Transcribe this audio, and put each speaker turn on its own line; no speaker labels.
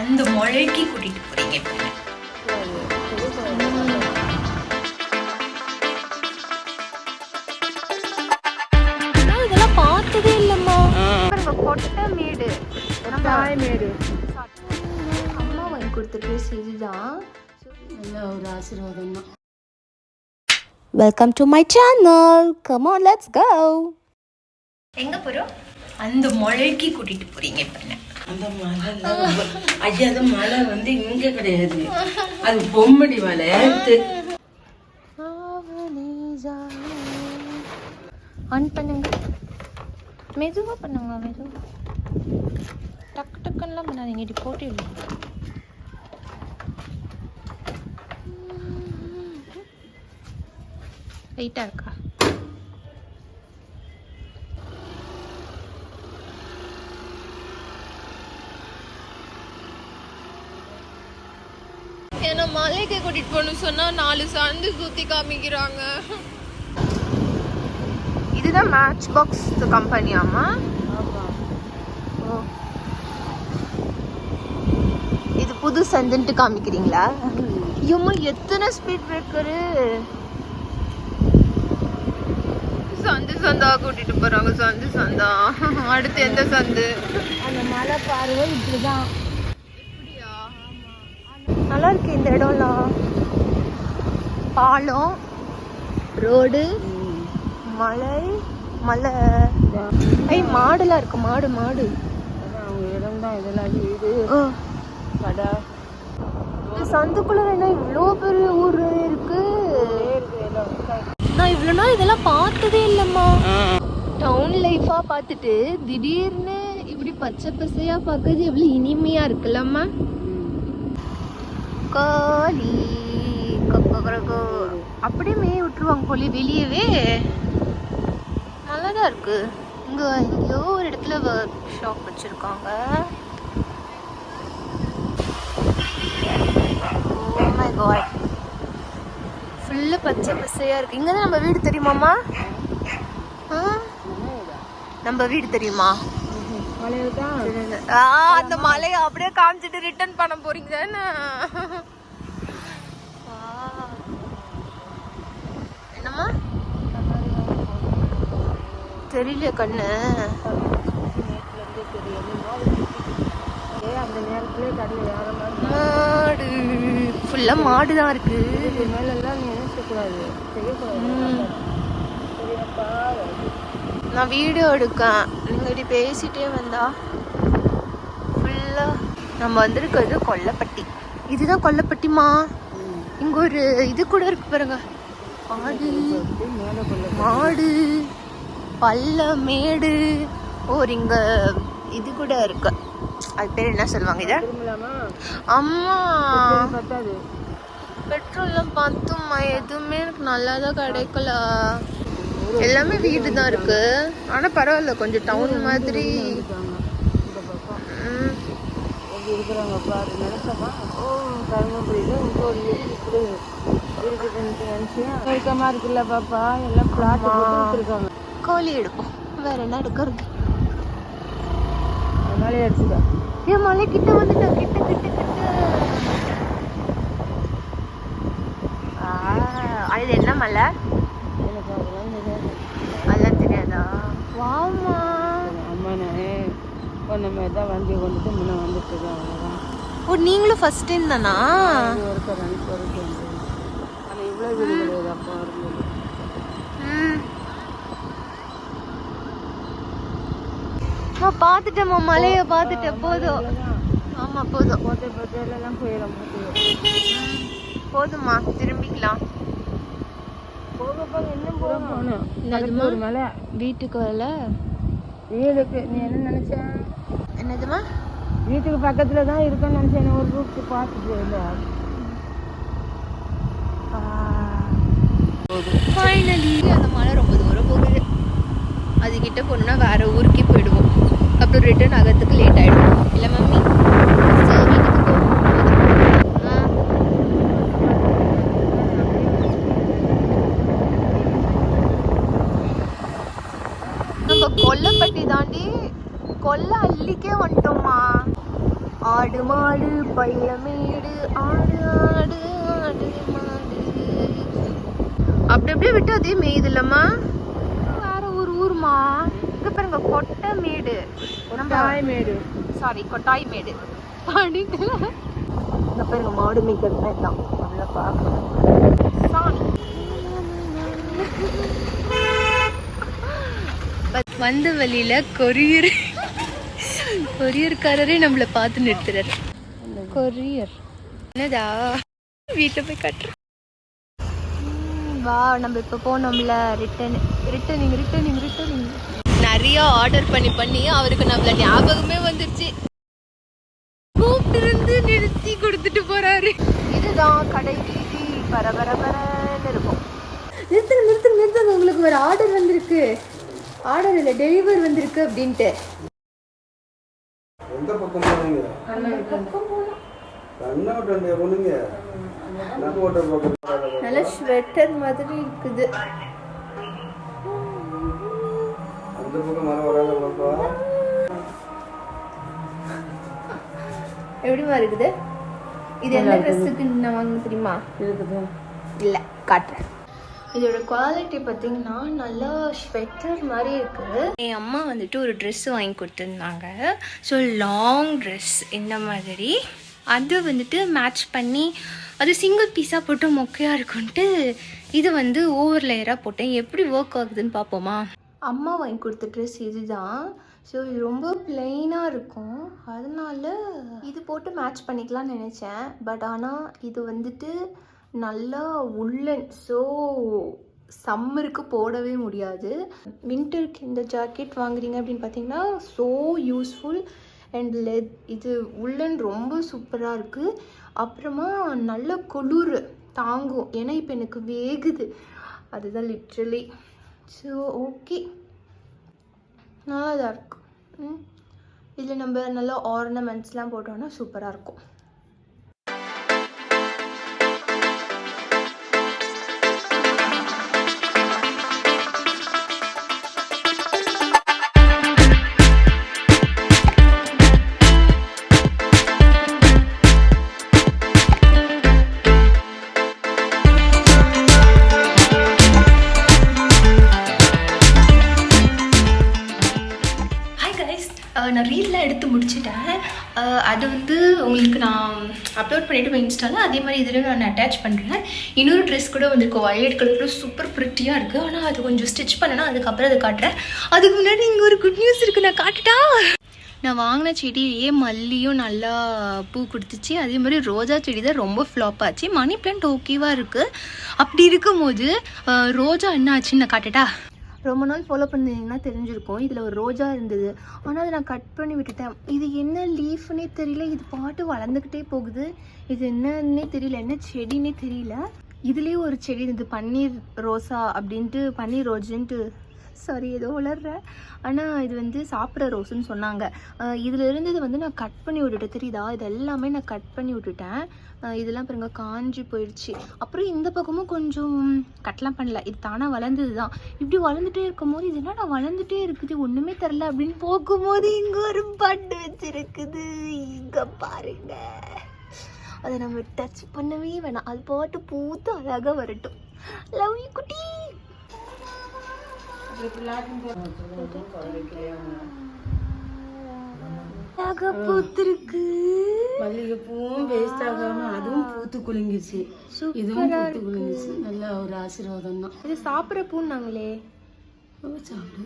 அந்த மழைக்கு கூட்டிட்டு போறீங்க. இப்ப என்ன?
நான் இதெல்லாம் பார்த்ததே இல்லம்மா. பாருங்க கொட்டை மேடு.
தாய்மேடு
அம்மா வாங்கி கொடுத்த ட்ரெஸ் இதுதான்.
நல்ல ஒரு ஆசீர்வாதம் தான்
welcome to my channel come on let's go
எங்க போறோம்? அந்த மழைக்கு கூட்டிட்டு போறீங்க இப்ப என்ன?
அந்த மலை ஐயா அந்த மலை வந்து இங்க கிடையாது. அது பொம்மடி மலை.
ஆன் பண்ணுங்க. மெதுவா பண்ணுங்க மெதுவா. டக்கு டக்குன்னுலாம் பண்ணாதீங்க இப்படி போட்டி விடுங்க. வெயிட்டா இருக்கா ஏன்னா மலைக்கு கூட்டிட்டு போகணும் சொன்னா நாலு சந்து சுத்தி காமிக்கிறாங்க. இதுதான் மேட்ச் பாக்ஸ் கம்பெனியாமா ஓ. இது புது சந்துன்ட்டு காமிக்கிறீங்களா? ஐயோம்மா எத்தனை ஸ்பீட் பிரேக்கரு சந்து சந்தா கூட்டிட்டு போறாங்க சந்து சந்தா. அடுத்து எந்த சந்து?
அந்த மலை பார்வை இப்படிதான்.
நல்லா இருக்கு இந்த இடம்லாம் பாலம் ரோடு மலை மலை. ஐ மாடுலாம் இருக்கு மாடு மாடு.
அவங்க இடம் தான் இதெல்லாம் வீடு கடை.
சந்துக்குள்ள என்ன இவ்வளோ பெரிய ஊர் இருக்கு. நான் இவ்வளோ நாள் இதெல்லாம் பார்த்ததே இல்லைம்மா. டவுன் லைஃபா பார்த்துட்டு திடீர்னு இப்படி பச்சை பசையா பார்க்கறது எவ்வளோ இனிமையா இருக்குல்லம்மா. கோழி கொக்கோ அப்படியே மேய விட்டுருவாங்க கோழி வெளியவே. நல்லா தான் இருக்கு. இங்க எங்கேயோ ஒரு இடத்துல ஒர்க் ஷாப் வச்சிருக்காங்க. Oh ஃபுல்லு பச்சை பசையா இருக்கு. இங்க தான் நம்ம வீடு தெரியுமாம்மா? ஆ? நம்ம வீடு தெரியுமா? அந்த மலையை அப்படியே காமிச்சிட்டு ரிட்டர்ன் பண்ண போறீங்க தானே என்னம்மா? தெரியல கண்ணு.
அந்த நேரத்துல கடல வேற மாதிரி.
மாடு. ஃபுல்லா மாடு தான் இருக்கு.
இதுக்கு மேல எல்லாம் நினைச்சக்கூடாது செய்யக்கூடாது.
நான் வீடியோ எடுக்கேன். நீங்க இப்படி பேசிட்டே வந்தா ஃபுல்லா நம்ம வந்திருக்கிறது கொல்லப்பட்டி. இதுதான் கொல்லப்பட்டிமா இங்க ஒரு இது கூட இருக்கு பாருங்க.
கொள்ள
மாடு பள்ள மேடு. ஒரு இங்க இது கூட இருக்கு. அது பேர் என்ன சொல்லுவாங்க இத? அம்மா. பெட்ரோல்லாம் பார்த்தும்மா எதுவுமே எனக்கு நல்லா தான் கிடைக்கல. எல்லாமே வீடு தான் இருக்கு. ஆனா பரவாயில்ல கொஞ்சம் டவுன் மாதிரி.
இருக்காங்க இருக்கிறாங்க பாரு நினைச்சோமா ஓ தருமபுரியில் ஒரு வீடு இருக்குதுன்னு நினச்சேன் நெருக்கமாக இருக்குல்ல பாப்பா எல்லாம் பிளாட் விட்டுருக்காங்க
கோழி எடுப்போம். வேற என்ன எடுக்கிறது?
அதனால எடுத்துக்க
ஏன் மலை கிட்ட வந்துட்டோம் கிட்ட. கிட்ட அது என்ன மலை
எனக்கு அதெல்லாம் தெரியாது
அதெல்லாம் தெரியாதா வாமா
கொஞ்ச மாதிரி தான் வண்டியை கொண்டுட்டு முன்னே வந்துட்டு அவ்வளோதான்
ஓ நீங்களும் ஃபர்ஸ்ட் டைம் தானா?
ஒருத்தர் ரெண்டு ஒருத்தர் ஆனால் இவ்வளோ வீடு கிடையாது அப்போ வரும்போது.
ம். நான் பார்த்துட்டேம்மா மலையை பார்த்துட்டேன் போதும். ஆமா போதும்.
கோட்டை பத்தையிலலாம் போயிடும்
போதும்மா திரும்பிக்கலாம்.
போகணும்.
என்னதும்மா?
ஒரு மலை
வீட்டுக்கு வரல.
வீடுக்கு நீ என்ன நினச்ச?
என்னதுமா?
வீட்டுக்கு பக்கத்தில் தான் இருக்குன்னு நினச்சேன். ஒரு ரூட்டு பார்த்துட்டு இல்லை.
ஃபைனலி அந்த மலை ரொம்ப தூரம் போகுது. அது கிட்ட போனா வேற ஊருக்கே போயிடுவோம். அப்புறம் ரிட்டர்ன் ஆகிறதுக்கு லேட் ஆயிடும். இல்ல மம்மி So, வீட்டுக்கு போவோம். ஆ. நம்ம கொல்லப்பட்டி தாண்டி கொல்ல அள்ளிக்கே வந்துட்டோம்மா. ஆடு மாடு பள்ளமேடு ஆடு ஆடு ஆடு மாடு. அப்படி அப்படியே விட்டு அதே மேயுது இல்லம்மா வேற ஒரு ஊர்மா இங்க பாருங்க கொட்டை மேடு
தாய் மேடு
சாரி கொட்டாய் மேடு அப்படின்ட்டு. இங்க பாருங்க மாடு மேய்க்கிறது தான் நல்லா பார்க்கணும். சாமி. வந்த வழியில கொரியர். கொரியர்காரரே நம்மள பார்த்து நிறுத்துறாரு. கொரியர். என்னடா? வீட்டில் போய் கட்டுறோம். வா நம்ம இப்போ போனோம்ல ரிட்டன் ரிட்டர்னிங் ரிட்டர்னிங் ரிட்டர்னிங் நிறைய ஆர்டர் பண்ணி பண்ணி அவருக்கு நம்மள ஞாபகமே வந்துருச்சு. கூப்பிட்டு இருந்து நிறுத்தி கொடுத்துட்டு போறாரு. இதுதான் கடை வீதி பரபரபரன்னு இருக்கும். நிறுத்துங்க நிறுத்துங்க நிறுத்துங்க. உங்களுக்கு ஒரு ஆர்டர் வந்திருக்கு. ஆர்டர் இல்லை டெலிவர் வந்திருக்கு அப்படின்ட்டு.
எந்த பக்கம் போனீங்க? போனீங்க?
நல்ல ஸ்வெட்டர் மாதிரி இருக்குது.
அந்த பக்கம் மரம் வராத பாப்பா.
எப்படிமா இருக்குது? இது என்ன ட்ரெஸ்ஸுக்கு நான் வாங்க தெரியுமா?
இருக்குது.
இல்லை காட்டுறேன். இதோட குவாலிட்டி பார்த்தீங்கன்னா நல்லா ஸ்வெட்டர் மாதிரி இருக்குது என் அம்மா வந்துட்டு ஒரு ட்ரெஸ் வாங்கி கொடுத்துருந்தாங்க. ஸோ லாங் ட்ரெஸ் இந்த மாதிரி. அது வந்துட்டு மேட்ச் பண்ணி அது சிங்கிள் பீஸாக போட்டு மொக்கையாக இருக்குன்ட்டு இது வந்து ஓவர் லேயராக போட்டேன். எப்படி ஒர்க் ஆகுதுன்னு பார்ப்போமா அம்மா வாங்கி கொடுத்த ட்ரெஸ் இதுதான். ஸோ இது ரொம்ப பிளெயினாக இருக்கும். அதனால இது போட்டு மேட்ச் பண்ணிக்கலாம்னு நினச்சேன். பட் ஆனால் இது வந்துட்டு நல்லா உள்ளன் ஸோ சம்மருக்கு போடவே முடியாது. வின்டருக்கு இந்த ஜாக்கெட் வாங்குறீங்க அப்படின்னு பார்த்தீங்கன்னா ஸோ யூஸ்ஃபுல் அண்ட் லெத் இது உள்ளன் ரொம்ப சூப்பராக இருக்குது அப்புறமா நல்ல குளிர் தாங்கும். ஏன்னா இப்போ எனக்கு வேகுது. அதுதான் லிட்ரலி ஸோ ஓகே நல்லா தான் இருக்கும் இதில் நம்ம நல்லா ஆர்னமெண்ட்ஸ்லாம் போட்டோன்னா சூப்பராக இருக்கும்.
நான் எடுத்து முடிச்சிட்டேன். அது வந்து உங்களுக்கு நான் அப்லோட் பண்ணிவிட்டு இன்ஸ்டாவில் அதே மாதிரி இதில் நான் அட்டாச் பண்ணுறேன் இன்னொரு ட்ரெஸ் கூட வந்திருக்கு. வயலட் கலரில் சூப்பர் ப்ரிட்டியாக இருக்குது ஆனால் அது கொஞ்சம் ஸ்டிச் பண்ணணும் அதுக்கப்புறம் அதை காட்டுறேன். அதுக்கு முன்னாடி இங்கே ஒரு குட் நியூஸ் இருக்குது நான் காட்டுட்டா? நான் வாங்கின செடியிலேயே மல்லியும் நல்லா பூ கொடுத்துச்சு. அதே மாதிரி ரோஜா செடி தான் ரொம்ப ஃப்ளாப் ஆச்சு. மணி பிளான்ட் ஓகேவாக இருக்குது அப்படி இருக்கும்போது ரோஜா என்ன ஆச்சுன்னு நான் காட்டுட்டா? ரொம்ப நாள் ஃபாலோ பண்ணிங்கன்னா தெரிஞ்சிருக்கும். இதில் ஒரு ரோஜா இருந்தது. ஆனால் அதை நான் கட் பண்ணி விட்டுட்டேன். இது என்ன லீஃப்னே தெரியல. இது பாட்டு வளர்ந்துக்கிட்டே போகுது. இது என்னன்னே தெரியல. என்ன செடின்னே தெரியல. இதுலேயே ஒரு செடி இருந்தது. பன்னீர் ரோசா அப்படின்ட்டு பன்னீர் ரோஜின்ட்டு சாரி ஏதோ வளர்றேன் ஆனால் இது வந்து சாப்பிட்ற ரோஸுன்னு சொன்னாங்க. இதில் இருந்தது வந்து நான் கட் பண்ணி விட்டுட்டேன். தெரியுதா? இது எல்லாமே நான் கட் பண்ணி விட்டுட்டேன். இதெல்லாம் பாருங்க காஞ்சி போயிடுச்சு. அப்புறம் இந்த பக்கமும் கொஞ்சம் கட்லாம் பண்ணல. இது தானாக வளர்ந்தது தான். இப்படி வளர்ந்துட்டே இருக்கும் போது இது என்னடா வளர்ந்துட்டே இருக்குது? ஒன்றுமே தெரில அப்படின்னு போகும்போது இங்கே ஒரு பட்டு வச்சிருக்குது. இங்கே பாருங்க. அதை நம்ம டச் பண்ணவே வேணாம். அது பாட்டு பூத்து அழகாக வரட்டும். லவ் யூ குட்டி. பூத்திருக்கு
மல்லிகைப்பூவும் வேஸ்ட் ஆகாம அதுவும் பூத்து குலுங்கிச்சு இதுவும் பூத்து குலுங்கிச்சு நல்ல ஒரு ஆசீர்வாதம் தான்
இது சாப்பிட்ற பூன்னாங்களே.
சாப்பிடு.